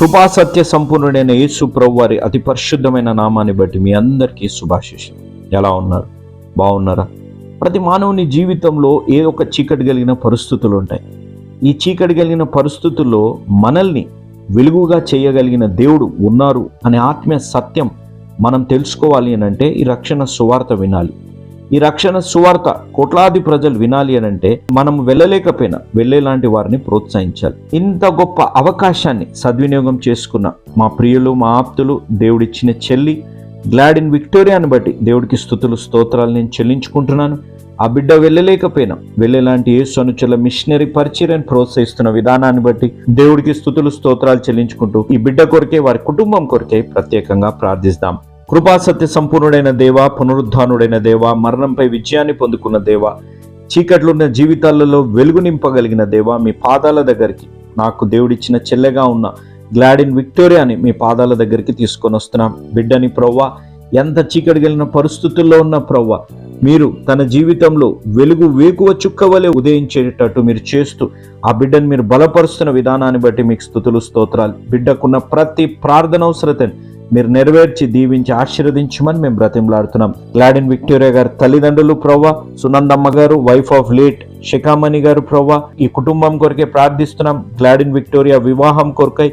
కృపా సత్య సంపూర్ణుడైన యేసు ప్రభు వారి అతి పరిశుద్ధమైన నామాన్ని బట్టి మీ అందరికీ శుభాశిషం ఎలా ఉన్నారు? బాగున్నారా? ప్రతి మానవుని జీవితంలో ఏదో ఒక చీకటి కలిగిన పరిస్థితులు ఉంటాయి. ఈ చీకటి కలిగిన పరిస్థితుల్లో మనల్ని వెలుగుగా చేయగలిగిన దేవుడు ఉన్నారు అనే ఆత్మీయ సత్యం మనం తెలుసుకోవాలి అని అంటే ఈ రక్షణ సువార్త వినాలి. ఈ రక్షణ సువార్త కోట్లాది ప్రజలు వినాలి అని అంటే మనం వెళ్ళలేకపోయినా వెళ్ళేలాంటి వారిని ప్రోత్సహించాలి. ఇంత గొప్ప అవకాశాన్ని సద్వినియోగం చేసుకున్న మా ప్రియులు మా ఆప్తులు దేవుడిచ్చిన చెల్లి గ్లాడ్ ఇన్ విక్టోరియాని బట్టి దేవుడికి స్థుతులు స్తోత్రాలు నేను చెల్లించుకుంటున్నాను. ఆ బిడ్డ వెళ్ళలేకపోయినా వెళ్ళేలాంటి ఏ సనుచల మిషనరీ పరిచర్యను ప్రోత్సహిస్తున్న విధానాన్ని బట్టి దేవుడికి స్థుతులు స్తోత్రాలు చెల్లించుకుంటూ ఈ బిడ్డ కొరకే వారి కుటుంబం కొరకే ప్రత్యేకంగా ప్రార్థిస్తాం. కృపాసత్య సంపూర్ణుడైన దేవ పునరుద్ధానుడైన దేవ మరణంపై విజయాన్ని పొందుకున్న దేవ చీకట్లున్న జీవితాలలో వెలుగు నింపగలిగిన దేవ మీ పాదాల దగ్గరికి నాకు దేవుడిచ్చిన చెల్లెగా ఉన్న గ్లాడిన్ విక్టోరియాని మీ పాదాల దగ్గరికి తీసుకొని వస్తున్నాం. బిడ్డని ప్రవ్వ ఎంత చీకటి పరిస్థితుల్లో ఉన్న ప్రవ్వ మీరు తన జీవితంలో వెలుగు వేకువ చుక్కవలే ఉదయించేటట్టు మీరు చేస్తూ ఆ బిడ్డను మీరు బలపరుస్తున్న విధానాన్ని బట్టి మీకు స్థుతులు స్తోత్రాలు. బిడ్డకున్న ప్రతి ప్రార్థన అవసరతని మీరు నెరవేర్చి దీవించి ఆశీర్వదించమని మేము బ్రతిమలాడుతున్నాం. గ్లాడిన్ విక్టోరియా గారి తల్లిదండ్రులు ప్రవ్వ సునందమ్మ గారు వైఫ్ ఆఫ్ లేట్ శిఖామణి గారు ప్రవ్వ ఈ కుటుంబం కొరకే ప్రార్థిస్తున్నాం. గ్లాడిన్ విక్టోరియా వివాహం కొరకై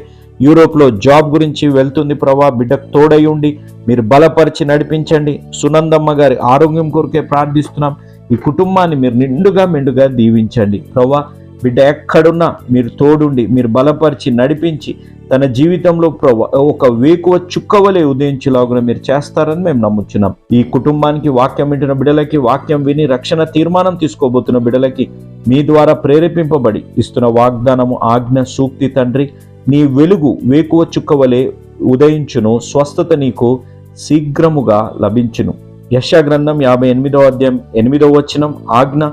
యూరోప్లో జాబ్ గురించి వెళ్తుంది ప్రభా బిడ్డకు తోడై ఉండి మీరు బలపరిచి నడిపించండి. సునందమ్మ గారి ఆరోగ్యం కొరకే ప్రార్థిస్తున్నాం. ఈ కుటుంబాన్ని మీరు నిండుగా మెండుగా దీవించండి. ప్రభా బిడ్డ ఎక్కడున్నా మీరు తోడుండి మీరు బలపరిచి నడిపించి తన జీవితంలో ప్రభు ఒక వేకువ చుక్కవలే ఉదయించేలాగున మీరు చేస్తారని మేము నమ్ముచున్నాం. ఈ కుటుంబానికి వాక్యం వింటున్న బిడ్డలకి వాక్యం విని రక్షణ తీర్మానం తీసుకోబోతున్న బిడ్డలకి మీ ద్వారా ప్రేరేపింపబడి ఇస్తున్న వాగ్దానము ఆజ్ఞ సూక్తి తండ్రి నీ వెలుగు వేకువ చుక్కవలే ఉదయించును స్వస్థత నీకు శీఘ్రముగా లభించును. యశ గ్రంథం యాభై ఎనిమిదవ అధ్యాయం ఎనిమిదవ వచనం ఆజ్ఞ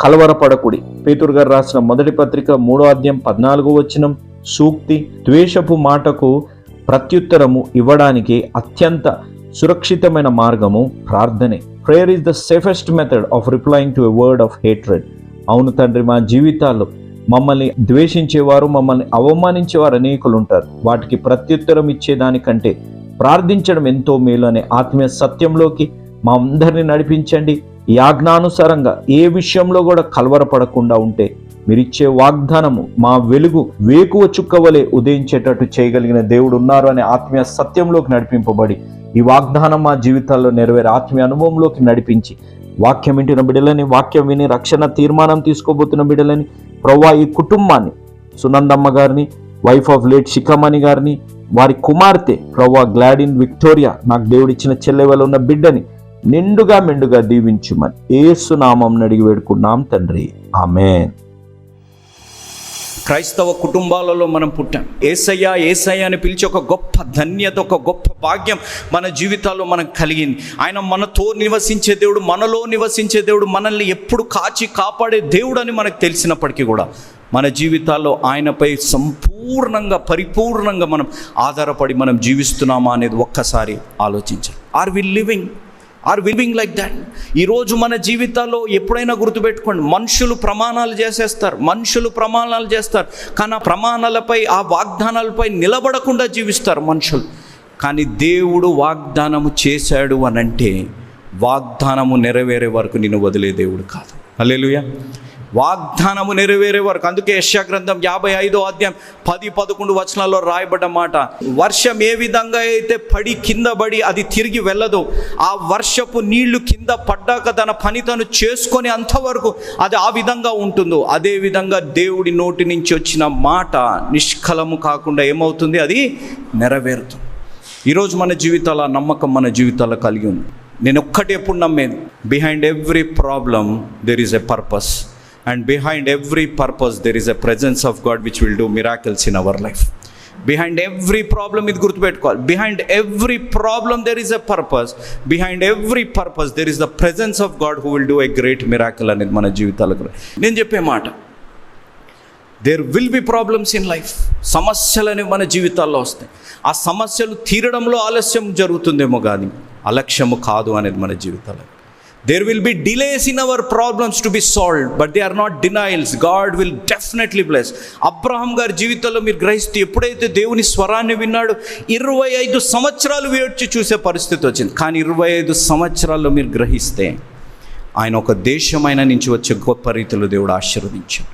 కలవరపడకుడి. పేతురు గారు రాసిన మొదటి పత్రిక మూడో అధ్యాయం పద్నాలుగో వచనం సూక్తి ద్వేషపు మాటకు ప్రత్యుత్తరము ఇవ్వడానికి అత్యంత సురక్షితమైన మార్గము ప్రార్థనే. Prayer is the safest method of replying to a word of hatred అవును తండ్రి మా జీవితాల్లో మమ్మల్ని ద్వేషించేవారు మమ్మల్ని అవమానించేవారు అనేకులు ఉంటారు వాటికి ప్రత్యుత్తరం ఇచ్చేదానికంటే ప్రార్థించడం ఎంతో మేలు అనే ఆత్మీయ సత్యంలోకి మా అందరిని నడిపించండి. ఈ ఆజ్ఞానుసారంగా ఏ విషయంలో కూడా కలవరపడకుండా ఉంటే మీరిచ్చే వాగ్దానము మా వెలుగు వేకువ చుక్కవలే ఉదయించేటట్టు చేయగలిగిన దేవుడు ఉన్నారు అనే ఆత్మీయ సత్యంలోకి నడిపింపబడి ఈ వాగ్దానం మా జీవితాల్లో నెరవేరే ఆత్మీయ అనుభవంలోకి నడిపించి వాక్యం వింటున్న బిడ్డలని వాక్యం విని రక్షణ తీర్మానం తీసుకోబోతున్న బిడ్డలని ప్రవ్వా ఈ కుటుంబాన్ని సునందమ్మ గారిని వైఫ్ ఆఫ్ లేట్ శిఖమణి గారిని వారి కుమార్తె ప్రవ్వా గ్లాడిన్ విక్టోరియా నాకు దేవుడిచ్చిన చెల్లెవలో ఉన్న బిడ్డని నిండుగా మెండుగా దీవించుమని ఏసు నామం అడిగి వేడుకున్నాం తండ్రి. ఆమె క్రైస్తవ కుటుంబాలలో మనం పుట్టాం. ఏసయ్య ఏసయ్య అని పిలిచి ఒక గొప్ప ధన్యత ఒక గొప్ప భాగ్యం మన జీవితాల్లో మనకు కలిగింది. ఆయన మనతో నివసించే దేవుడు మనలో నివసించే దేవుడు మనల్ని ఎప్పుడు కాచి కాపాడే దేవుడు అని మనకు తెలిసినప్పటికీ కూడా మన జీవితాల్లో ఆయనపై సంపూర్ణంగా పరిపూర్ణంగా మనం ఆధారపడి మనం జీవిస్తున్నామా అనేది ఒక్కసారి ఆలోచించాలి. Are we living or weaving like that ఈరోజు మన జీవితాల్లో ఎప్పుడైనా గుర్తుపెట్టుకోండి మనుషులు ప్రమాణాలు చేసేస్తారు మనుషులు ప్రమాణాలు చేస్తారు కానీ ఆ ప్రమాణాలపై ఆ వాగ్దానాలపై నిలబడకుండా జీవిస్తారు మనుషులు. కానీ దేవుడు వాగ్దానము చేశాడు అని అంటే వాగ్దానము నెరవేరే వరకు నిన్ను వదిలే దేవుడు కాదు. అల్లెలుయా వాగ్దానము నెరవేరే వరకు. అందుకే యశ్యాగ్రంథం యాభై ఐదో అధ్యాయం పది పదకొండు వచనాల్లో రాయబడ్డ మాట. వర్షం ఏ విధంగా అయితే పడి కింద పడి అది తిరిగి వెళ్ళదు ఆ వర్షపు నీళ్ళు కింద పడ్డాక తన పని తను చేసుకొని అంతవరకు అది ఆ విధంగా ఉంటుందో అదే విధంగా దేవుడి నోటి నుంచి వచ్చిన మాట నిష్కలము కాకుండా ఏమవుతుంది? అది నెరవేరుతుంది. ఈరోజు మన జీవితాల నమ్మకం మన జీవితాల్లో కలిగి ఉంది. నేను ఒక్కటి ఎప్పుడు నమ్మేది? Behind every problem there is a purpose and behind every purpose there is a presence of God which will do miracles in our life behind every problem ఇది గుర్తుపెట్టుకోవాలి. Behind every problem there is a purpose behind every purpose there is the presence of God who will do a great miracle అనేది మన జీవితాలకు నేను చెప్పే మాట there will be problems in life సమస్యలు అనేవి మన జీవితాల్లో వస్తాయి. ఆ సమస్యలు తీరడంలో ఆలస్యం జరుగుతుందేమో కానీ అలక్ష్యము కాదు అనేది మన జీవితాల్లో there will be delays in our problems to be solve but they are not denials God will definitely bless Abraham గారి జీవితంలో మీరు గ్రహిస్తే ఎప్పుడైతే దేవుని స్వరాన్ని విన్నాడు ఇరవై ఐదు సంవత్సరాలు వేడ్చి చూసే పరిస్థితి వచ్చింది. కానీ ఇరవై ఐదు సంవత్సరాల్లో మీరు గ్రహిస్తే ఆయన ఒక దేశమైన నుంచి వచ్చే గొప్ప రీతిలో దేవుడు ఆశీర్వదించాడు.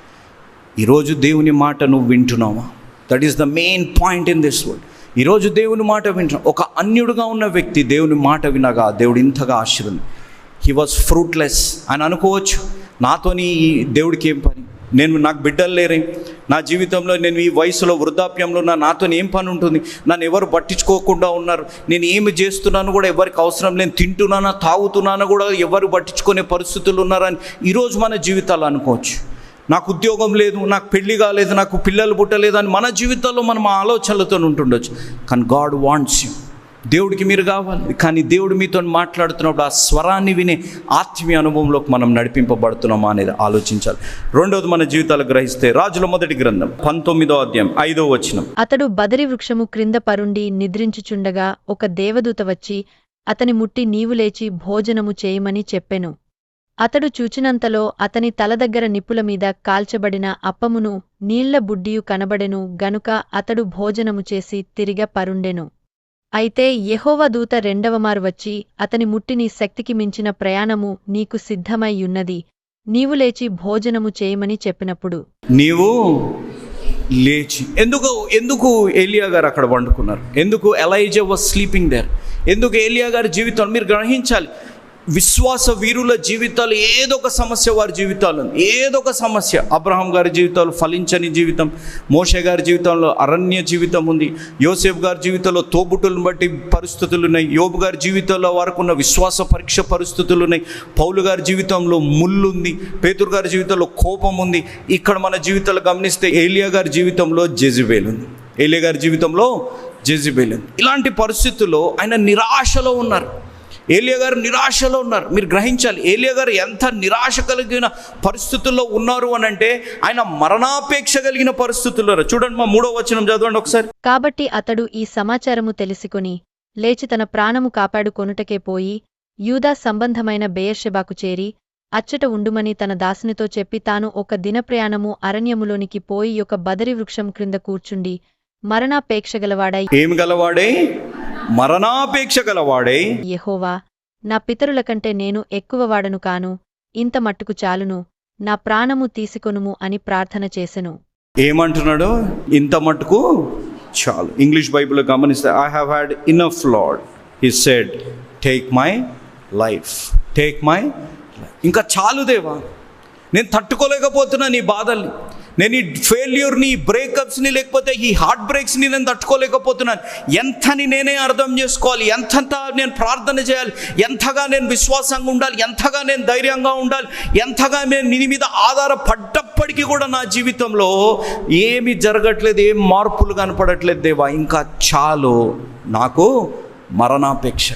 ఈరోజు దేవుని మాట నువ్వు వింటున్నావా? That is the main point in this world ఈరోజు దేవుని మాట వింటున్నావు? ఒక అన్యుడుగా ఉన్న వ్యక్తి దేవుని మాట వినగా దేవుడు ఇంతగా ఆశీర్వదించాడు. హీ వాజ్ ఫ్రూట్లెస్ అని అనుకోవచ్చు. నాతోని ఈ దేవుడికి ఏం పని? నేను నాకు బిడ్డలు లేరే. నా జీవితంలో నేను ఈ వయసులో వృద్ధాప్యంలో నా నాతో ఏం పని ఉంటుంది? నన్ను ఎవరు పట్టించుకోకుండా ఉన్నారు. నేను ఏమి చేస్తున్నాను కూడా ఎవరికి అవసరం నేను తింటున్నానా తాగుతున్నానా కూడా ఎవరు పట్టించుకునే పరిస్థితులు ఉన్నారని ఈరోజు మన జీవితాలు అనుకోవచ్చు. నాకు ఉద్యోగం లేదు నాకు పెళ్ళి కాలేదు నాకు పిల్లలు పుట్టలేదు అని మన జీవితాల్లో మనం ఆలోచనలతో ఉంటుండొచ్చు. కానీ గాడ్ వాంట్స్ యూ. దేవుడికి మీరు కావాలి. కానీ దేవుడు మీతో మాట్లాడుతున్నప్పుడు ఆ స్వరాన్ని వినే ఆత్మీయ అనుభవంలోకి మనం నడిపింపబడుతున్నామా అనేది ఆలోచించాలి. రెండవది మన జీవితాలు గ్రహిస్తే రాజుల మొదటి గ్రంథం పంతొమ్మిదో అధ్యాయం ఐదో వచనం. అతడు బదరి వృక్షము క్రింద పరుండి నిద్రించుచుండగా ఒక దేవదూత వచ్చి అతని ముట్టి నీవు లేచి భోజనము చేయమని చెప్పెను. అతడు చూచినంతలో అతని తల దగ్గర నిప్పుల మీద కాల్చబడిన అప్పమును నీళ్ళ బుడ్డియు కనబడెను గనుక అతడు భోజనము చేసి తిరిగ పరుండెను. అయితే యెహోవా దూత రెండవమారు వచ్చి అతని ముట్టిని శక్తికి మించిన ప్రయాణము నీకు సిద్ధమైయున్నది నీవు లేచి భోజనము చేయమని చెప్పినప్పుడు. నీవు లేచి. ఎందుకు ఎందుకు ఏలియా గారు అక్కడ వండుకున్నారు? ఎందుకు ఎలైజా వాజ్ స్లీపింగ్ దేర్? ఎందుకు ఏలియా గారి జీవితం మీరు గ్రహించాలి? విశ్వాస వీరుల జీవితాలు ఏదో ఒక సమస్య వారి జీవితాలు. ఏదో ఒక సమస్య. అబ్రహాం గారి జీవితాలు ఫలించని జీవితం. మోషే గారి జీవితంలో అరణ్య జీవితం ఉంది. యోసేఫ్ గారి జీవితంలో తోబుట్టులను బట్టి పరిస్థితులు ఉన్నాయి. యోబు గారి జీవితంలో వారికి ఉన్న విశ్వాస పరీక్ష పరిస్థితులు ఉన్నాయి. పౌలు గారి జీవితంలో ముళ్ళు ఉంది. పేతురు గారి జీవితంలో కోపం ఉంది. ఇక్కడ మన జీవితాలు గమనిస్తే ఏలియా గారి జీవితంలో జెజిబేల్ ఉంది. ఏలియా గారి జీవితంలో జెజిబేల్ ఉంది. ఇలాంటి పరిస్థితుల్లో ఆయన నిరాశలో ఉన్నారు. ఏలియా గారు నిరాశలో ఉన్నారు. మీరు గ్రహించాలి ఏలియా గారు ఎంత నిరాశ కలిగిన పరిస్థితుల్లో ఉన్నారు అని అంటే ఆయన మరణాపేక్ష కలిగిన పరిస్థితుల్లో. చూడండి మా మూడో వచనం చదవండి ఒకసారి. కాబట్టి అతడు ఈ సమాచారము తెలుసుకుని లేచి తన ప్రాణము కాపాడుకొనుటకే పోయి యూదా సంబంధమైన బెయర్షెబాకు చేరి అచ్చట ఉండుమని తన దాసునితో చెప్పి తాను ఒక దినప్రయాణము అరణ్యములోనికి పోయి ఒక బదరి వృక్షం క్రింద కూర్చుండి మరణాపేక్షగలవాడై ఏమి గలవాడే? మరణాపేక్ష గలవాడే యెహోవా నా పితరుల కంటే నేను ఎక్కువవాడను కాను. ఇంత మట్టుకు చాలును. నా ప్రాణము తీసుకొనుము అని ప్రార్థన చేసెను. ఏమంటున్నాడు? ఇంత మట్టుకు చాలు. ఇంగ్లీష్ బైబిల్లో గమనిస్తే I have had enough lord he said take my life take my ఇంకా చాలు దేవా. నేను తట్టుకోలేకపోతున్నా నీ బాధల్ని. నేను ఈ ఫెయిల్యూర్ని బ్రేకప్స్ని లేకపోతే ఈ హార్ట్ బ్రేక్స్ని నేను తట్టుకోలేకపోతున్నాను. ఎంతని నేనే అర్థం చేసుకోవాలి ఎంతంత నేను ప్రార్థన చేయాలి ఎంతగా నేను విశ్వాసంగా ఉండాలి ఎంతగా నేను ధైర్యంగా ఉండాలి ఎంతగా నేను నీ మీద ఆధారపడ్డప్పటికీ కూడా నా జీవితంలో ఏమి జరగట్లేదు ఏం మార్పులు కనపడట్లేదు దేవా. ఇంకా చాలు నాకు మరణాపేక్ష.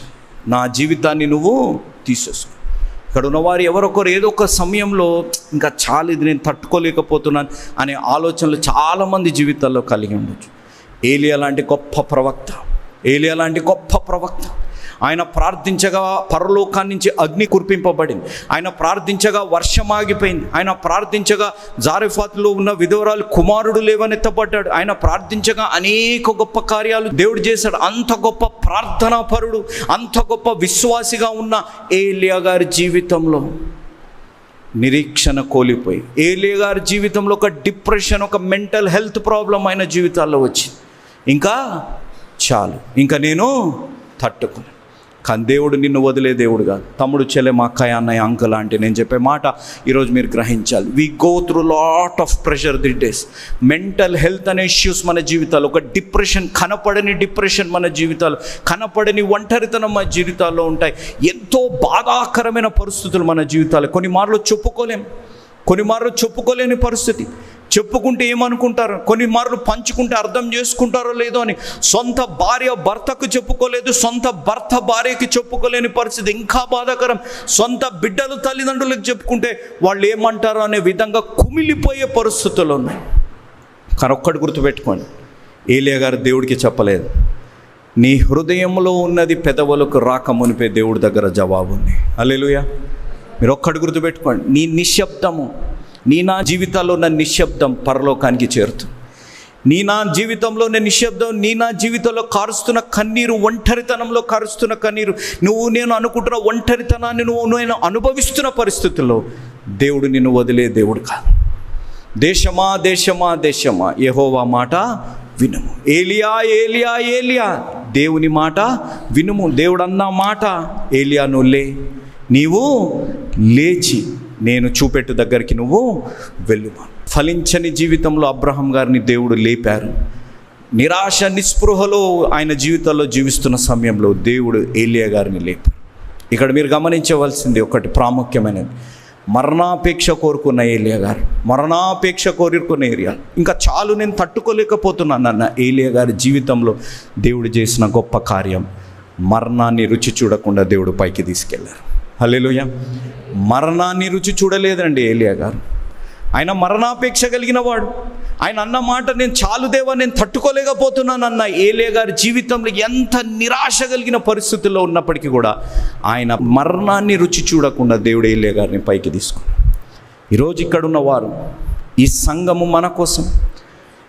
నా జీవితాన్ని నువ్వు తీసేసుకో. ఇక్కడ ఉన్నవారు ఎవరొకరు ఏదో ఒక సమయంలో ఇంకా చాలా ఇది నేను తట్టుకోలేకపోతున్నాను అనే ఆలోచనలు చాలామంది జీవితాల్లో కలిగి ఉండొచ్చు. ఏలియా లాంటి గొప్ప ప్రవక్త ఏలియా లాంటి గొప్ప ప్రవక్త ఆయన ప్రార్థించగా పరలోకాన్ని నుంచి అగ్ని కురిపింపబడింది. ఆయన ప్రార్థించగా వర్షం ఆగిపోయింది. ఆయన ప్రార్థించగా జారిఫాత్లో ఉన్న విధవరాలు కుమారుడు లేవనెత్తబడ్డాడు. ఆయన ప్రార్థించగా అనేక గొప్ప కార్యాలు దేవుడు చేశాడు. అంత గొప్ప ప్రార్థనా పరుడు అంత గొప్ప విశ్వాసిగా ఉన్న ఏలియా గారి జీవితంలో నిరీక్షణ కోల్పోయి ఏలియా గారి జీవితంలో ఒక డిప్రెషన్ ఒక మెంటల్ హెల్త్ ప్రాబ్లం ఆయన జీవితాల్లో వచ్చింది. ఇంకా చాలు. ఇంకా నేను తట్టుకున్నాను కానీ దేవుడు నిన్ను వదిలే దేవుడు కాదు. తమ్ముడు చెల్లె మా అక్కయ్య అన్నయ్య అంకల్ అంటే నేను చెప్పే మాట ఈరోజు మీరు గ్రహించాలి. We go through lot of pressure the days mental health అనే ఇష్యూస్ మన జీవితాలు ఒక డిప్రెషన్ కనపడని డిప్రెషన్ మన జీవితాలు కనపడని ఒంటరితనం మన జీవితాల్లో ఉంటాయి. ఎంతో బాధాకరమైన పరిస్థితులు మన జీవితాలు కొన్ని మార్లు చెప్పుకోలేం. కొన్ని మార్లు చెప్పుకోలేని పరిస్థితి. చెప్పుకుంటే ఏమనుకుంటారు? కొన్ని మార్లు పంచుకుంటే అర్థం చేసుకుంటారో లేదో అని. సొంత భార్య భర్తకు చెప్పుకోలేదు సొంత భర్త భార్యకి చెప్పుకోలేని పరిస్థితి ఇంకా బాధాకరం. సొంత బిడ్డలు తల్లిదండ్రులకు చెప్పుకుంటే వాళ్ళు ఏమంటారో అనే విధంగా కుమిలిపోయే పరిస్థితులు ఉన్నాయి. కానీ ఒక్కటి గుర్తుపెట్టుకోండి. ఏలియా గారు దేవుడికి చెప్పలేదు. నీ హృదయంలో ఉన్నది పెదవులకు రాక మునిపే దేవుడి దగ్గర జవాబు ఉంది. అల్లెలుయా మీరు ఒక్కటి గుర్తుపెట్టుకోండి. నీ నిశ్శబ్దము నీ నా జీవితాల్లో ఉన్న నిశ్శబ్దం పరలోకానికి చేరుతుంది. నీ నా జీవితంలో నేను నిశ్శబ్దం నీ నా జీవితంలో కారుస్తున్న కన్నీరు ఒంటరితనంలో కారుస్తున్న కన్నీరు నువ్వు నేను అనుకుంటున్న ఒంటరితనాన్ని నువ్వు నేను అనుభవిస్తున్న పరిస్థితుల్లో దేవుడు నిన్ను వదిలే దేవుడు కాదు. దేశమా దేశమా దేశమా యెహోవా మాట వినుము. ఏలియా ఏలియా ఏలియా దేవుని మాట వినుము. దేవుడు అన్న మాట ఏలియా నువ్వు లే నీవు లేచి నేను చూపెట్టు దగ్గరికి నువ్వు వెళ్ళుమా. ఫలించని జీవితంలో అబ్రహం గారిని దేవుడు లేపారు. నిరాశ నిస్పృహలో ఆయన జీవితంలో జీవిస్తున్న సమయంలో దేవుడు ఏలియా గారిని లేపారు. ఇక్కడ మీరు గమనించవలసింది ఒకటి ప్రాముఖ్యమైనది. మరణాపేక్ష కోరుకున్న ఏలియా గారు మరణాపేక్ష కోరుకున్న ఏరియా ఇంకా చాలు నేను తట్టుకోలేకపోతున్నాను అన్న ఏలియా గారి జీవితంలో దేవుడు చేసిన గొప్ప కార్యం మరణాన్ని రుచి చూడకుండా దేవుడు పైకి తీసుకెళ్ళారు. హలేలుయ మరణాన్ని రుచి చూడలేదండి ఏలియా గారు. ఆయన మరణాపేక్ష కలిగిన వాడు ఆయన అన్న మాట నేను చాలు దేవా నేను తట్టుకోలేకపోతున్నాను అన్న ఏలే గారి జీవితంలో ఎంత నిరాశ కలిగిన పరిస్థితుల్లో ఉన్నప్పటికీ కూడా ఆయన మరణాన్ని రుచి చూడకుండా దేవుడు ఏలే గారిని పైకి తీసుకున్నాడు. ఈరోజు ఇక్కడ ఉన్నవారు ఈ సంఘము మన కోసం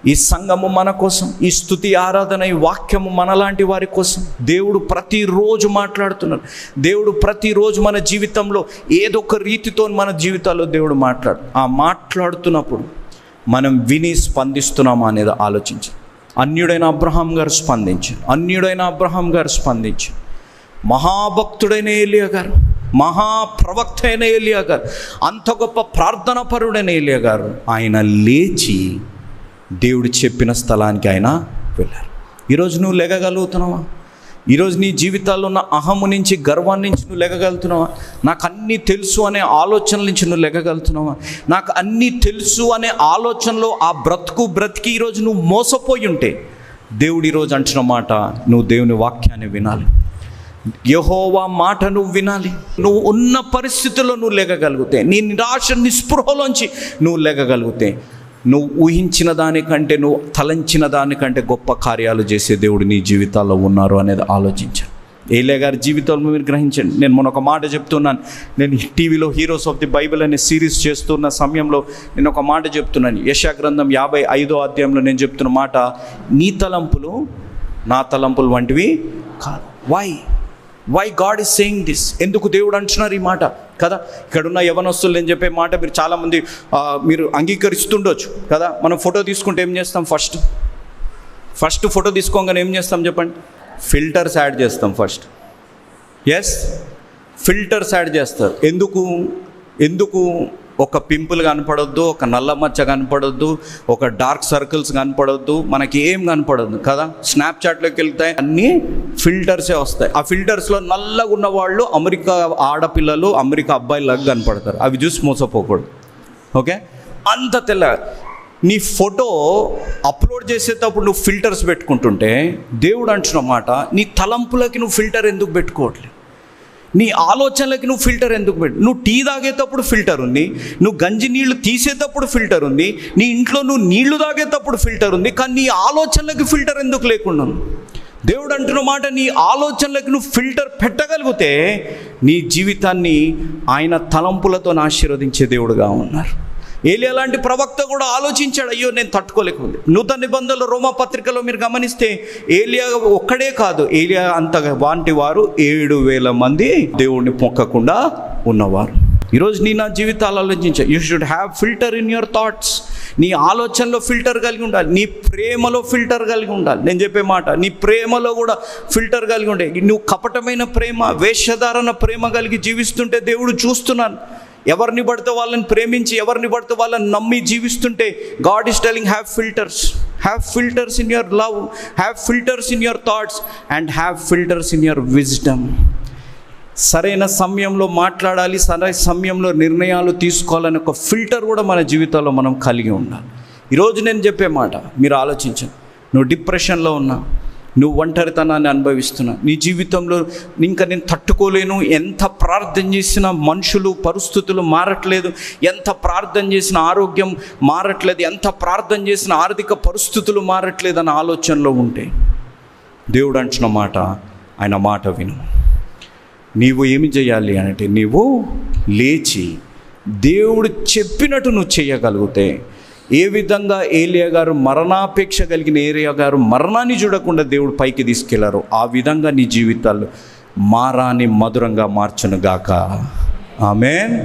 ఈ సంఘము మన కోసం ఈ స్థుతి ఆరాధన ఈ వాక్యము మనలాంటి వారి కోసం దేవుడు ప్రతిరోజు మాట్లాడుతున్నాడు దేవుడు ప్రతిరోజు మన జీవితంలో ఏదో ఒక రీతితో మన జీవితాల్లో దేవుడు మాట్లాడు ఆ మాట్లాడుతున్నప్పుడు మనం విని స్పందిస్తున్నామా అనేది ఆలోచించి. అన్యుడైన అబ్రహాం గారు స్పందించారు అన్యుడైన అబ్రహాం గారు స్పందించారు మహాభక్తుడైన ఏలియా గారు మహాప్రవక్త అయిన ఏలియా గారు అంత గొప్ప ప్రార్థన పరుడైన ఏలియా గారు ఆయన లేచి దేవుడు చెప్పిన స్థలానికి ఆయన వెళ్ళారు. ఈరోజు నువ్వు లెగగలుగుతున్నావా? ఈరోజు నీ జీవితాల్లో ఉన్న అహము నుంచి గర్వాన్ని నుంచి నువ్వు లెగగలుగుతున్నావా? నాకు అన్నీ తెలుసు అనే ఆలోచనల నుంచి నువ్వు లెగగలుగుతున్నావా? నాకు అన్నీ తెలుసు అనే ఆలోచనలో ఆ బ్రతుకు బ్రతికి ఈరోజు నువ్వు మోసపోయి ఉంటే దేవుడు ఈరోజు అంటున్న మాట నువ్వు దేవుని వాక్యాన్ని వినాలి. యహోవా మాట నువ్వు వినాలి. నువ్వు ఉన్న పరిస్థితుల్లో నువ్వు లెగగలిగితే నీ నిరాశ నిస్పృహలోంచి నువ్వు లెగగలిగితే నువ్వు ఊహించిన దానికంటే నువ్వు తలంచిన దానికంటే గొప్ప కార్యాలు చేసే దేవుడు నీ జీవితాల్లో ఉన్నారు అనేది ఆలోచించాను ఏలే గారి జీవితంలో మీరు గ్రహించండి. నేను మొన్న ఒక మాట చెప్తున్నాను. నేను టీవీలో హీరోస్ ఆఫ్ ది బైబిల్ అనే సిరీస్ చేస్తున్న సమయంలో నేను ఒక మాట చెప్తున్నాను. యశా గ్రంథం యాభై ఐదో అధ్యాయంలో నేను చెప్తున్న మాట నీ తలంపులు నా తలంపులు వంటివి కాదు. Why why God is saying this ఎందుకు దేవుడు అంటున్నారు ఈ మాట? కదా? ఇక్కడున్న యవనస్తులు అని చెప్పే మాట మీరు చాలామంది మీరు అంగీకరిస్తుండొచ్చు కదా? మనం ఫోటో తీసుకుంటే ఏం చేస్తాం ఫస్ట్? ఫస్ట్ ఫోటో తీసుకోగానే ఏం చేస్తాం చెప్పండి? ఫిల్టర్స్ యాడ్ చేస్తాం ఫస్ట్. ఎస్ ఫిల్టర్స్ యాడ్ చేస్తారు. ఎందుకు? ఎందుకు? ఒక పింపుల్ కనపడొద్దు ఒక నల్ల మచ్చ కనపడొద్దు ఒక డార్క్ సర్కిల్స్ కనపడొద్దు మనకి ఏం కనపడదు కదా? స్నాప్చాట్లోకి వెళ్తాయి అన్నీ ఫిల్టర్సే వస్తాయి. ఆ ఫిల్టర్స్లో నల్లగా ఉన్న వాళ్ళు అమెరికా ఆడపిల్లలు అమెరికా అబ్బాయిలాగా కనపడతారు. అవి చూసి మోసపోకూడదు. ఓకే? అంత తెల్ల. నీ ఫోటో అప్లోడ్ చేసేటప్పుడు నువ్వు ఫిల్టర్స్ పెట్టుకుంటుంటే దేవుడు అంటున్న మాట నీ తలంపులకి నువ్వు ఫిల్టర్ ఎందుకు పెట్టుకోవట్లేదు? నీ ఆలోచనలకి నువ్వు ఫిల్టర్ ఎందుకు పెట్టు? నువ్వు టీ తాగేటప్పుడు ఫిల్టర్ ఉంది నువ్వు గంజి నీళ్ళు తీసేటప్పుడు ఫిల్టర్ ఉంది నీ ఇంట్లో నువ్వు నీళ్ళు తాగేటప్పుడు ఫిల్టర్ ఉంది కానీ నీ ఆలోచనలకి ఫిల్టర్ ఎందుకు లేకుండా దేవుడు అంటున్న మాట నీ ఆలోచనలకు నువ్వు ఫిల్టర్ పెట్టగలిగితే నీ జీవితాన్ని ఆయన తలంపులతో ఆశీర్వదించే దేవుడుగా ఉన్నారు. ఏలియా లాంటి ప్రవక్త కూడా ఆలోచించాడు అయ్యో నేను తట్టుకోలేకపోయింది నూతన నిబంధనలు రోమా పత్రికలో మీరు గమనిస్తే ఏలియా ఒక్కడే కాదు ఏలియా అంత వాంటి వారు ఏడు వేల మంది దేవుణ్ణి మొక్కకుండా ఉన్నవారు. ఈరోజు నీ నా జీవితాలు ఆలోచించా. You should have filter in your thoughts నీ ఆలోచనలో ఫిల్టర్ కలిగి ఉండాలి నీ ప్రేమలో ఫిల్టర్ కలిగి ఉండాలి. నేను చెప్పే మాట నీ ప్రేమలో కూడా ఫిల్టర్ కలిగి ఉండే. నువ్వు కపటమైన ప్రేమ వేషధారణ ప్రేమ కలిగి జీవిస్తుంటే దేవుడు చూస్తున్నాను ఎవరిని పడితే వాళ్ళని ప్రేమించి ఎవరిని పడితే వాళ్ళని నమ్మి జీవిస్తుంటే God is telling have filters have filters in your love have filters in your thoughts and have filters in your wisdom సరైన సమయంలో మాట్లాడాలి సరైన సమయంలో నిర్ణయాలు తీసుకోవాలని ఒక ఫిల్టర్ కూడా మన జీవితంలో మనం కలిగి ఉండాలి. ఈరోజు నేను చెప్పే మాట మీరు ఆలోచించండి. నువ్వు డిప్రెషన్లో ఉన్నా నువ్వు ఒంటరితనాన్ని అనుభవిస్తున్నా నీ జీవితంలో ఇంకా నేను తట్టుకోలేను. ఎంత ప్రార్థన చేసినా మనుషులు పరిస్థితులు మారట్లేదు. ఎంత ప్రార్థన చేసిన ఆరోగ్యం మారట్లేదు. ఎంత ప్రార్థన చేసిన ఆర్థిక పరిస్థితులు మారట్లేదు అన్న ఆలోచనలో ఉంటే దేవుడు అంటున్న మాట ఆయన మాట విను. నీవు ఏమి చేయాలి అంటే నీవు లేచి దేవుడు చెప్పినట్టు నువ్వు చేయగలిగితే ఏ విధంగా ఏలియా గారు మరణాపేక్ష కలిగిన ఏరియా గారు మరణాన్ని చూడకుండా దేవుడు పైకి తీసుకెళ్ళారు. ఆ విధంగా నీ జీవితాలు మారాని మధురంగా మార్చునుగాక ఆమె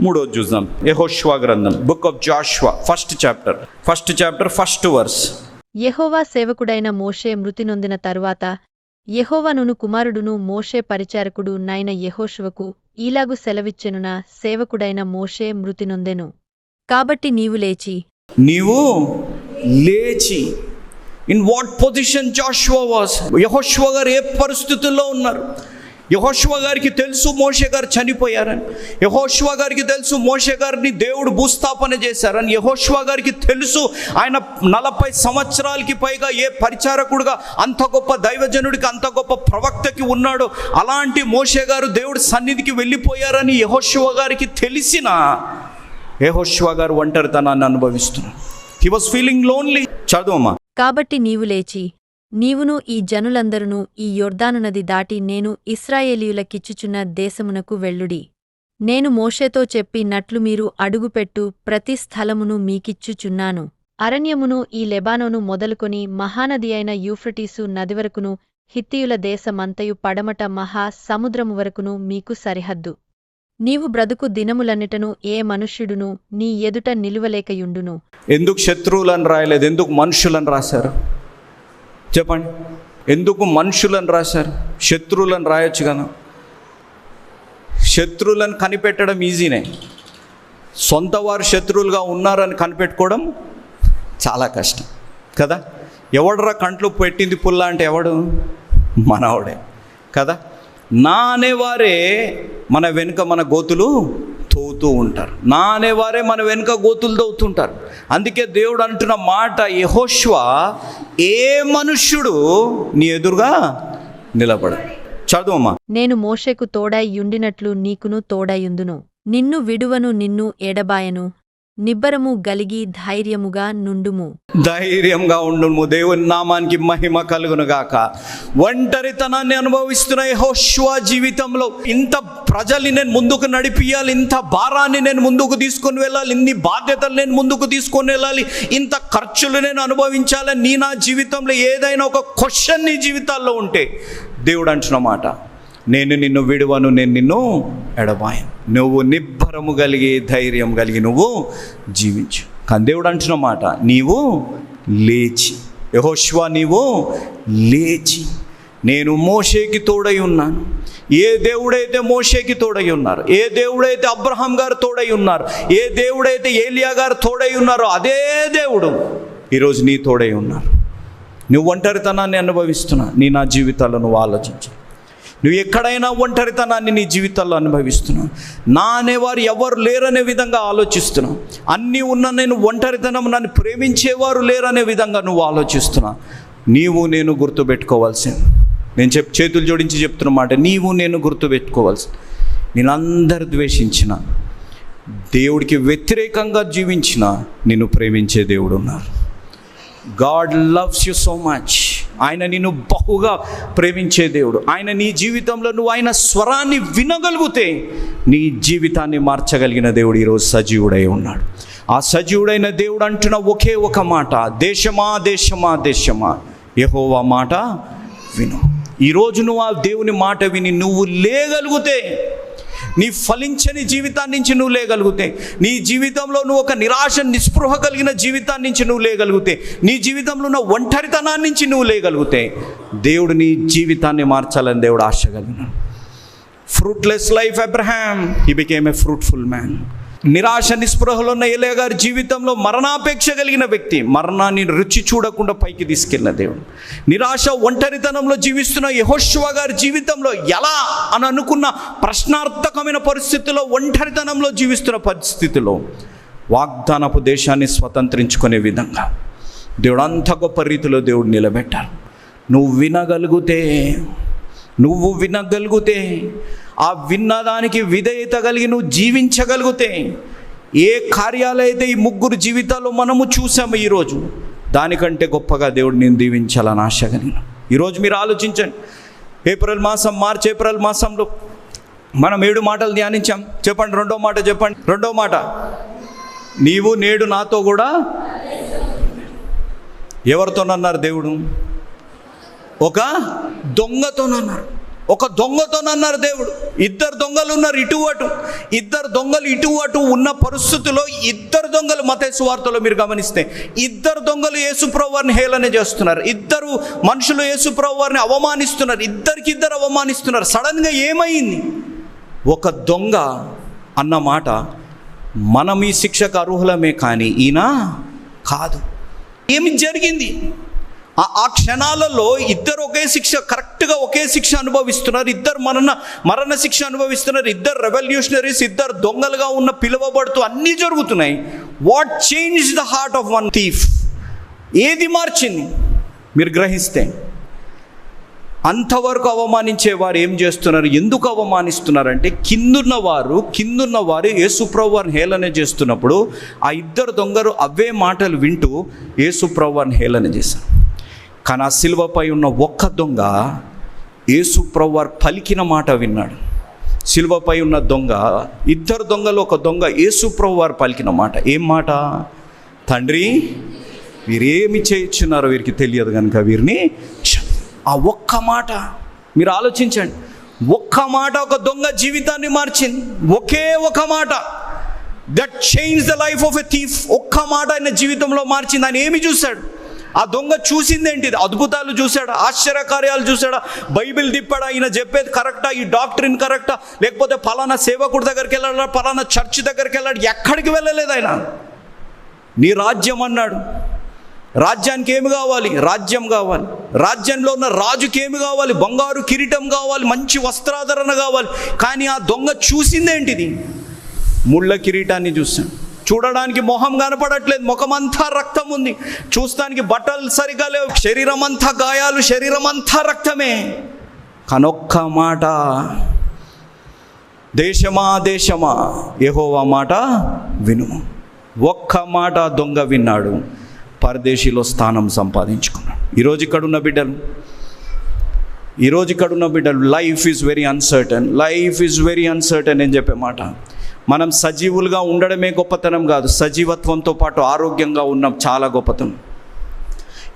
మూడోది చూద్దాం. యహోష్వా గ్రంథం. Book of Joshua first chapter first chapter first verse యహోవా సేవకుడైన మోషే మృతి నొందిన తరువాత యహోవనును కుమారుడును మోషే పరిచారకుడు నైన యెహోషువకు ఈలాగు సెలవిచ్చెనున సేవకుడైన మోషే మృతి నొందెను. కాబట్టి నీవు లేచి. నీవు లేచి. In what position Joshua was యహోష్వ గారు ఏ పరిస్థితుల్లో ఉన్నారు? యహోష్వ గారికి తెలుసు మోషే గారు చనిపోయారని. యహోష్వ గారికి తెలుసు మోషే గారిని దేవుడు భూస్థాపన చేశారని. యహోష్వ గారికి తెలుసు ఆయన నలభై సంవత్సరాలకి పైగా ఏ పరిచారకుడుగా అంత గొప్ప దైవజనుడికి అంత గొప్ప ప్రవక్తకి ఉన్నాడు. అలాంటి మోషే గారు దేవుడి సన్నిధికి వెళ్ళిపోయారని యహోష్వ గారికి తెలిసిన యెహోషువ గారు ఒంటరితనాన్ని అనుభవిస్తున్నారు. హీ వాస్ ఫీలింగ్ లోన్లీ చదువమ్మా కాబట్టి నీవు లేచి నీవును ఈ జనులందరును ఈ యొర్దాను నది దాటి నేను ఇస్రాయేలీయులకిచ్చుచున్న దేశమునకు వెళ్ళుడి. నేను మోషేతో చెప్పి నట్లు మీరు అడుగుపెట్టు ప్రతి స్థలమును మీకిచ్చుచున్నాను. అరణ్యమును ఈ లెబానోను మొదలుకొని మహానది అయిన యూఫ్రటీసు నది వరకును హిత్తీయుల దేశమంతయు పడమట మహా సముద్రము వరకును మీకు సరిహద్దు. నీవు బ్రతుకు దినములన్నిటను ఏ మనుష్యుడును నీ ఎదుట నిలువలేకయుండును. ఎందుకు శత్రువులను రాయలేదు? ఎందుకు మనుషులను రాశారు? చెప్పండి. ఎందుకు మనుషులను రాశారు? శత్రువులను రాయొచ్చు కదా. శత్రువులను కనిపెట్టడం ఈజీనే. సొంత వారు శత్రువులుగా ఉన్నారని కనిపెట్టుకోవడం చాలా కష్టం కదా. ఎవడరా కంట్లో పెట్టింది పుల్ల అంటే ఎవడు? మనవడే కదా. నా అనేవారే మన వెనుక మన గోతులు తవ్వుతూ ఉంటారు. నా అనేవారే మన వెనుక గోతులు తవ్వుతుంటారు అందుకే దేవుడు అంటున్న మాట యహోష్వ ఏ మనుష్యుడు నీ ఎదురుగా నిలబడ చదువమ్మా. నేను మోషకు తోడై ఉండినట్లు నీకును తోడయుందును నిన్ను విడువను నిన్ను ఎడబాయను నిబ్బరము గలిగి ధైర్యముగా నుండుము. ధైర్యంగా ఉండుము. దేవుని నామానికి మహిమ కలుగును గాక ఒంటరితనాన్ని అనుభవిస్తున్న హోష్వా జీవితంలో ఇంత ప్రజల్ని నేను ముందుకు నడిపియాలి ఇంత భారాన్ని నేను ముందుకు తీసుకొని వెళ్ళాలి ఇన్ని బాధ్యతలు నేను ముందుకు తీసుకొని వెళ్ళాలి ఇంత ఖర్చులు నేను అనుభవించాలని నీ నా జీవితంలో ఏదైనా ఒక క్వశ్చన్ నీ జీవితాల్లో ఉంటే దేవుడు అంటున్న మాట. నేను నిన్ను విడువను నేను నిన్ను ఎడబాయను. నువ్వు నిబ్బరము కలిగి ధైర్యం కలిగి నువ్వు జీవించు. కానీ దేవుడు అంటున్న మాట నీవు లేచి. యహోష్వా నీవు లేచి. నేను మోషేకి తోడై ఉన్నాను. ఏ దేవుడైతే మోషేకి తోడై ఉన్నారు ఏ దేవుడైతే అబ్రహాం గారు తోడై ఉన్నారు ఏ దేవుడైతే ఏలియా గారు తోడై ఉన్నారో అదే దేవుడు ఈరోజు నీ తోడై ఉన్నారు. నువ్వు ఒంటరితనాన్ని అనుభవిస్తున్నా నీ నా జీవితాలను ఆలోచించు. నువ్వు ఎక్కడైనా ఒంటరితనాన్ని నీ జీవితాల్లో అనుభవిస్తున్నావు. నా అనేవారు ఎవరు లేరనే విధంగా ఆలోచిస్తున్నావు. అన్నీ ఉన్న నేను ఒంటరితనం నన్ను ప్రేమించేవారు లేరనే విధంగా నువ్వు ఆలోచిస్తున్నావు. నీవు నేను గుర్తుపెట్టుకోవాల్సింది. నేను చెప్ చేతులు జోడించి చెప్తున్న మాట నీవు నేను గుర్తుపెట్టుకోవాల్సి నేను అందరు ద్వేషించిన దేవుడికి వ్యతిరేకంగా జీవించిన నిన్ను ప్రేమించే దేవుడు ఉన్నారు. God loves you so much. ఆయన నిన్ను బహుగా ప్రేమించే దేవుడు. ఆయన నీ జీవితంలో నువ్వు ఆయన స్వరాన్ని వినగలిగితే నీ జీవితాన్ని మార్చగలిగిన దేవుడు ఈరోజు సజీవుడై ఉన్నాడు. ఆ సజీవుడైన దేవుడు అంటున్న ఒకే ఒక మాట దేశమా దేశమా దేశమా? యహోవా మాట విను. ఈరోజు నువ్వు ఆ దేవుని మాట విని నువ్వు లేగలిగితే నీ ఫలించని జీవితాన్ని నుంచి నువ్వు లేగలిగితే నీ జీవితంలో నువ్వు ఒక నిరాశ నిస్పృహ కలిగిన జీవితాన్ని నుంచి నువ్వు లేగలిగితే నీ జీవితంలో ఉన్న ఒంటరితనాన్ని నుంచి నువ్వు లేగలిగితే దేవుడు నీ జీవితాన్ని మార్చాలని దేవుడు ఆశ కలిగినాడు. Fruitless life Abraham he became a fruitful man నిరాశ నిస్పృహలో ఉన్న ఎలే గారి జీవితంలో మరణాపేక్ష కలిగిన వ్యక్తి మరణాన్ని రుచి చూడకుండా పైకి తీసుకెళ్ళిన దేవుడు. నిరాశ ఒంటరితనంలో జీవిస్తున్న యహోశివ గారి జీవితంలో ఎలా అని అనుకున్న ప్రశ్నార్థకమైన పరిస్థితిలో ఒంటరితనంలో జీవిస్తున్న పరిస్థితిలో వాగ్దానపు దేశాన్ని స్వతంత్రించుకునే విధంగా దేవుడు అంత గొప్ప రీతిలో దేవుడు నిలబెట్టారు. నువ్వు వినగలిగితే నువ్వు వినగలిగితే ఆ విన్నదానికి విధేయత కలిగి నువ్వు జీవించగలిగితే ఏ కార్యాలైతే ఈ ముగ్గురు జీవితాల్లో మనము చూసాము ఈరోజు దానికంటే గొప్పగా దేవుడు నేను దీవించాలని ఆశ కలిగిన. ఈరోజు మీరు ఆలోచించండి. ఏప్రిల్ మాసం మార్చ్ ఏప్రిల్ మాసంలో మనం ఏడు మాటలు ధ్యానించాం. చెప్పండి రెండో మాట చెప్పండి. రెండో మాట నీవు నేడు నాతో కూడా ఎవరితోనన్నారు దేవుడు? ఒక దొంగతోనన్నారు. ఒక దొంగతోనన్నారు దేవుడు. ఇద్దరు దొంగలు ఉన్నారు ఇటు అటు. ఇద్దరు దొంగలు ఇటు అటు ఉన్న పరిస్థితుల్లో ఇద్దరు దొంగలు మత వార్తలో మీరు గమనిస్తే ఇద్దరు దొంగలు యేసుప్రవారిని హేళన చేస్తున్నారు. ఇద్దరు మనుషులు యేసుప్రవారిని అవమానిస్తున్నారు. ఇద్దరికి ఇద్దరు అవమానిస్తున్నారు. సడన్గా ఏమైంది? ఒక దొంగ అన్న మాట మనం ఈ శిక్షకు అర్హులమే కానీ ఈయన కాదు. ఏమి జరిగింది? ఆ క్షణాలలో ఇద్దరు ఒకే శిక్ష కరెక్ట్గా ఒకే శిక్ష అనుభవిస్తున్నారు. ఇద్దరు మరణ మరణ శిక్ష అనుభవిస్తున్నారు. ఇద్దరు రెవల్యూషనరీస్ ఇద్దరు దొంగలుగా ఉన్న పిలువబడుతూ అన్నీ జరుగుతున్నాయి. What change the heart of one thief ఏది మార్చింది? మీరు గ్రహిస్తే. అంతవరకు అవమానించే వారు ఏం చేస్తున్నారు? ఎందుకు అవమానిస్తున్నారంటే కిందున్న వారు కిందున్న వారు యేసుప్రభు వారిని హేళన చేస్తున్నప్పుడు ఆ ఇద్దరు దొంగలు అవే మాటలు వింటూ యేసుప్రభు వారిని హేళన చేశారు. కానీ ఆ శిలువపై ఉన్న ఒక్క దొంగ యేసు వారు పలికిన మాట విన్నాడు. శిలువపై ఉన్న దొంగ ఇద్దరు దొంగలు ఒక దొంగ యేసు వారు పలికిన మాట. ఏం మాట? తండ్రి వీరేమి చేయించున్నారో వీరికి తెలియదు కనుక వీరిని ఆ ఒక్క మాట మీరు ఆలోచించండి. ఒక్క మాట ఒక దొంగ జీవితాన్ని మార్చింది. ఒకే ఒక మాట. That change the life of a thief ఒక్క మాట ఆయన జీవితంలో మార్చింది. ఆయన ఏమి చూశాడు? ఆ దొంగ చూసిందేంటిది? అద్భుతాలు చూశాడా? ఆశ్చర్యకార్యాలు చూశాడా? బైబిల్ తిప్పాడా? ఈయన చెప్పేది కరెక్టా? ఈ డాక్టరీన్ కరెక్టా? లేకపోతే ఫలానా సేవకుడి దగ్గరికి వెళ్ళాడా? ఫలానా చర్చ్ దగ్గరికి వెళ్ళాడు? ఎక్కడికి వెళ్ళలేదు ఆయన. నీ రాజ్యం అన్నాడు. రాజ్యానికి ఏమి కావాలి? రాజ్యం కావాలి. రాజ్యంలో ఉన్న రాజుకి ఏమి కావాలి? బంగారు కిరీటం కావాలి. మంచి వస్త్రాధరణ కావాలి. కానీ ఆ దొంగ చూసిందేంటిది? ముళ్ళ కిరీటాన్ని చూశాను చూడడానికి మొహం కనపడట్లేదు. ముఖమంతా రక్తం ఉంది. చూస్తానికి బట్టలు సరిగా లేవు. శరీరం అంతా గాయాలు శరీరం అంతా రక్తమే. కనొక్క మాట. దేశమా దేశమా? ఏహోవా మాట విను. ఒక్క మాట దొంగ విన్నాడు. పరదేశీలో స్థానం సంపాదించుకున్నాడు. ఈరోజు ఇక్కడున్న బిడ్డలు. ఈరోజు ఇక్కడున్న బిడ్డలు life is very uncertain life is very uncertain అని చెప్పే మాట. మనం సజీవులుగా ఉండడమే గొప్పతనం కాదు. సజీవత్వంతో పాటు ఆరోగ్యంగా ఉన్నాం. చాలా గొప్పతనం.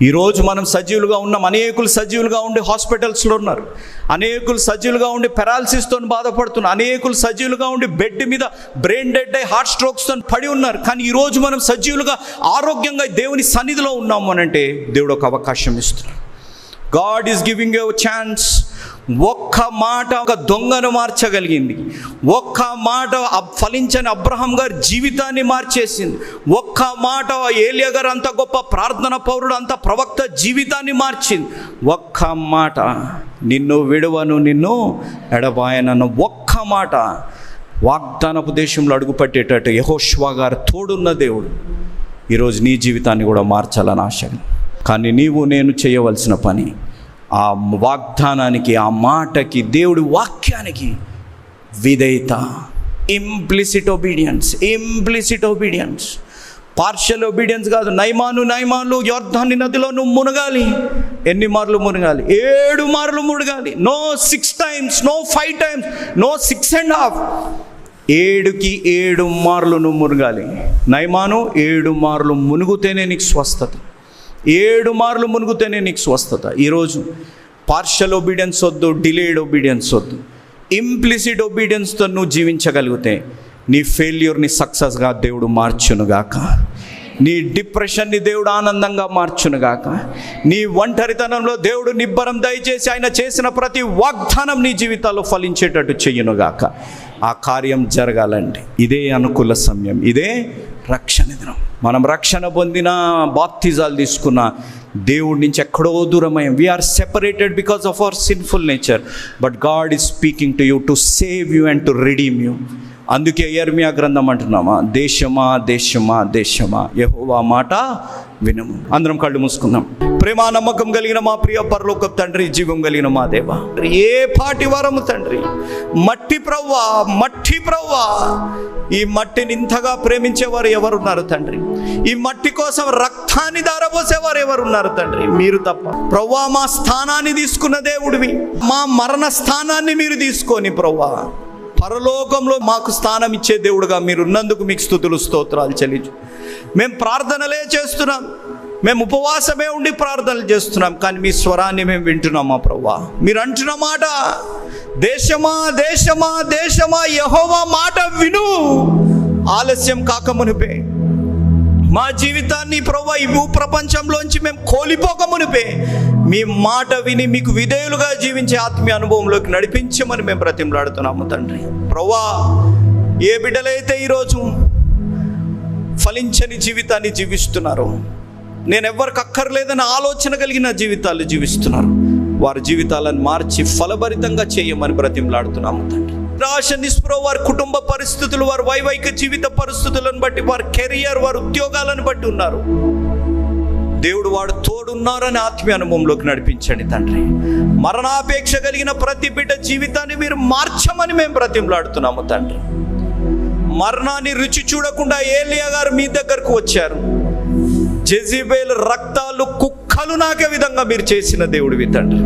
ఈరోజు మనం సజీవులుగా ఉన్నాం. అనేకులు సజీవులుగా ఉండి హాస్పిటల్స్లో ఉన్నారు. అనేకులు సజీవులుగా ఉండి పెరాలసిస్తో బాధపడుతున్నారు. అనేకులు సజీవులుగా ఉండి బెడ్ మీద బ్రెయిన్ డెడ్ అయి హార్ట్ స్ట్రోక్స్తో పడి ఉన్నారు. కానీ ఈరోజు మనం సజీవులుగా ఆరోగ్యంగా దేవుని సన్నిధిలో ఉన్నాము అని అంటే దేవుడు ఒక అవకాశం ఇస్తున్నాడు. God is giving you chance. ఒక్క మాట ఒక దొంగను మార్చగలిగింది. ఒక్క మాట ఫలించని అబ్రహం గారి జీవితాన్ని మార్చేసింది. ఒక్క మాట ఏలియా గారు అంత గొప్ప ప్రార్థన పౌరుడు అంత ప్రవక్త జీవితాన్ని మార్చింది. ఒక్క మాట నిన్ను విడువను నిన్ను ఎడబాయనను ఒక్క మాట వాగ్దానపు దేశంలో అడుగుపెట్టేటట్టు యహోష్వా గారు తోడున్న దేవుడు. ఈరోజు నీ జీవితాన్ని కూడా మార్చాలని ఆశ. కానీ నీవు నేను చేయవలసిన పని ఆ వాగ్దానానికి ఆ మాటకి దేవుడి వాక్యానికి విధేయత. Implicit obedience implicit obedience partial obedience కాదు. నైమాను నైమాను యోర్ధాన్ని నదిలో నువ్వు మునగాలి. ఎన్ని మార్లు మునగాలి? ఏడు మార్లు మునగాలి. No six times no five times no six and half ఏడుకి ఏడు మార్లు నువ్వు మునగాలి. నైమాను ఏడు మార్లు మునుగుతేనే నీకు స్వస్థత. ఏడు మార్లు మునుగుతేనే నీకు స్వస్థత. ఈరోజు పార్షల్ ఒబీడియన్స్ వద్దు డిలేడ్ ఒబీడియన్స్ వద్దు. ఇంప్లిసిడ్ ఒబీడియన్స్తో నువ్వు జీవించగలిగితే నీ ఫెయిల్యూర్ని సక్సెస్గా దేవుడు మార్చునుగాక. నీ డిప్రెషన్ని దేవుడు ఆనందంగా మార్చునుగాక. నీ ఒంటరితనంలో దేవుడు నిబ్బరం దయచేసి ఆయన చేసిన ప్రతి వాగ్దానం నీ జీవితాల్లో ఫలించేటట్టు చెయ్యునుగాక ఆ కార్యం జరగాలండి. ఇదే అనుకూల సమయం. ఇదే రక్షణ దినం. మనం రక్షణ పొందిన బాప్తిజాలు తీసుకున్న దేవుడి నుంచి ఎక్కడో దూరమయ్యాం. We are separated because of our sinful nature but God is speaking to you to save you and to redeem you అందుకే ఎర్మియా గ్రంథం అంటున్నామా? దేశమా దేశమా దేశమా. యహోవా మాట వినము. అందరం కళ్ళు మూసుకుందాం. ప్రేమ నమ్మకం కలిగిన మా ప్రియ పరలోక తండ్రి జీవం కలిగిన మా దేవ. ఏ పాటి వరము తండ్రి? మట్టి ప్రవ్వా మట్టి ప్రవ్వా. ఈ మట్టిని ఇంతగా ప్రేమించేవారు ఎవరున్నారు తండ్రి? ఈ మట్టి కోసం రక్తాన్ని దారపోసేవారు ఎవరు ఉన్నారు తండ్రి? మీరు తప్ప. ప్రవ్వా మా స్థానాన్ని తీసుకున్న దేవుడివి. మా మరణ స్థానాన్ని మీరు తీసుకొని ప్రవ్వా. పరలోకంలో మాకు స్థానం ఇచ్చే దేవుడుగా మీరు ఉన్నందుకు మీకు స్థుతులు స్తోత్రాలు చెల్లించు. మేము ప్రార్థనలే చేస్తున్నాం. మేము ఉపవాసమే ఉండి ప్రార్థనలు చేస్తున్నాం. కానీ మీ స్వరాన్ని మేము వింటున్నాం మా ప్రవ్వా. మీరు అంటున్న మాట దేశమా దేశమా దేశమా యహోవా మాట విను. ఆలస్యం కాకమునిపే మా జీవితాన్ని ప్రభు ఈ ప్రపంచంలోంచి మేము కోలిపోకమునిపే మీ మాట విని మీకు విధేయులుగా జీవించే ఆత్మీయ అనుభవంలోకి నడిపించమని మేము ప్రతిమలాడుతున్నాము తండ్రి. ప్రవ్వా ఏ బిడ్డలైతే ఈరోజు ఫలించని జీవితాన్ని జీవిస్తున్నారు. నేను ఎవరికి అక్కర్లేదని ఆలోచన కలిగిన జీవితాలు జీవిస్తున్నారు. వారి జీవితాలను మార్చి ఫలభరితంగా చేయమని బ్రతిమలాడుతున్నాము తండ్రి. రాశ నిస్పృహ వారి కుటుంబ పరిస్థితులు వారి వైవాహిక జీవిత పరిస్థితులను బట్టి వారి కెరియర్ వారి ఉద్యోగాలను బట్టి ఉన్నారు. దేవుడు వాడు తోడున్నారని ఆత్మీయ అనుభవంలోకి నడిపించండి తండ్రి. మరణాపేక్ష కలిగిన ప్రతి బిడ్డ జీవితాన్ని మీరు మార్చమని మేము బ్రతిమలాడుతున్నాము తండ్రి. మరణాన్ని రుచి చూడకుండా ఏలియా గారు మీ దగ్గరకు వచ్చారు. జెజిబేల్ రక్తాలు కుక్కలు నాకే విధంగా మీరు చేసిన దేవుడివి తండ్రి.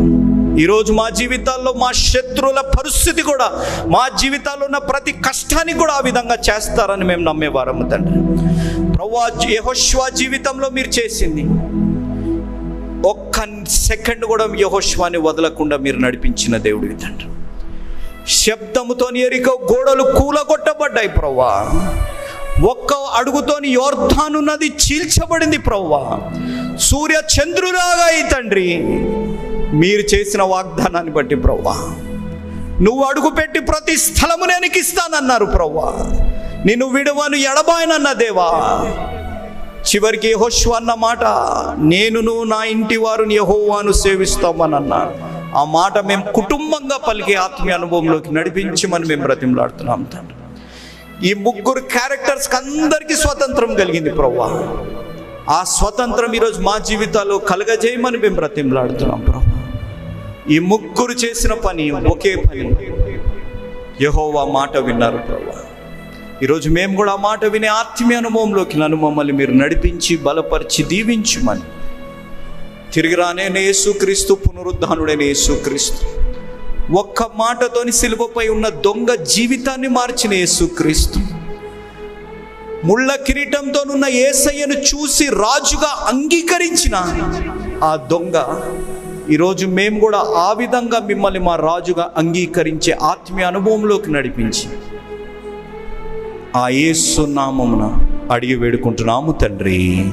ఈరోజు మా జీవితాల్లో మా శత్రువుల పరిస్థితి కూడా మా జీవితాల్లో ఉన్న ప్రతి కష్టాన్ని కూడా ఆ విధంగా చేస్తారని మేము నమ్మేవారము తండ్రి. ప్రవ్వా యహోష్వా జీవితంలో మీరు చేసింది. ఒక్క సెకండ్ కూడా యహోష్వాని వదలకుండా మీరు నడిపించిన దేవుడివి తండ్రి. శబ్దముతో ఎరిక గోడలు కూలగొట్టబడ్డాయి ప్రవ్వా. ఒక్క అడుగుతోని యోర్ధాను నది చీల్చబడింది ప్రవ్వా. సూర్య చంద్రులాగా ఈ తండ్రి మీరు చేసిన వాగ్దానాన్ని బట్టి ప్రవ్వా. నువ్వు అడుగుపెట్టి ప్రతి స్థలము నేను ఇస్తానన్నారు ప్రవ్వా. నిన్ను విడవను ఎడబాయనన్న దేవా. చివరికి హోష్ అన్న మాట నేనును నా ఇంటి వారిని యహోవాను సేవిస్తామని అన్నారు. ఆ మాట మేము కుటుంబంగా పలికే ఆత్మీయ అనుభవంలోకి నడిపించమని మేము బ్రతిమలాడుతున్నాం తండ్రి. ఈ ముగ్గురు క్యారెక్టర్స్కి అందరికీ స్వతంత్రం కలిగింది ప్రవ్వా. ఆ స్వతంత్రం ఈరోజు మా జీవితాల్లో కలగజేయమని మేము బ్రతిమలాడుతున్నాం ప్రభా ఈ ముగ్గురు చేసిన పని ఒకే పని. యహోవా మాట విన్నారు ప్రభా ఈరోజు మేము కూడా ఆ మాట వినే ఆత్మీయ అనుభవంలోకి నన్ను మమ్మల్ని మీరు నడిపించి బలపరిచి దీవించమని. తిరిగి రానే యేసుక్రీస్తు పునరుద్ధానుడైన యేసుక్రీస్తు. ఒక్క మాటతోని సిలువపై ఉన్న దొంగ జీవితాన్ని మార్చిన యేసుక్రీస్తు. ముళ్ళ కిరీటంతోనున్న ఏసయ్యను చూసి రాజుగా అంగీకరించిన ఆ దొంగ ఈరోజు మేము కూడా ఆ విధంగా మిమ్మల్ని మా రాజుగా అంగీకరించే ఆత్మీయ అనుభవంలోకి నడిపించి ఆ యేసు నామమున అడిగి వేడుకుంటున్నాము తండ్రి.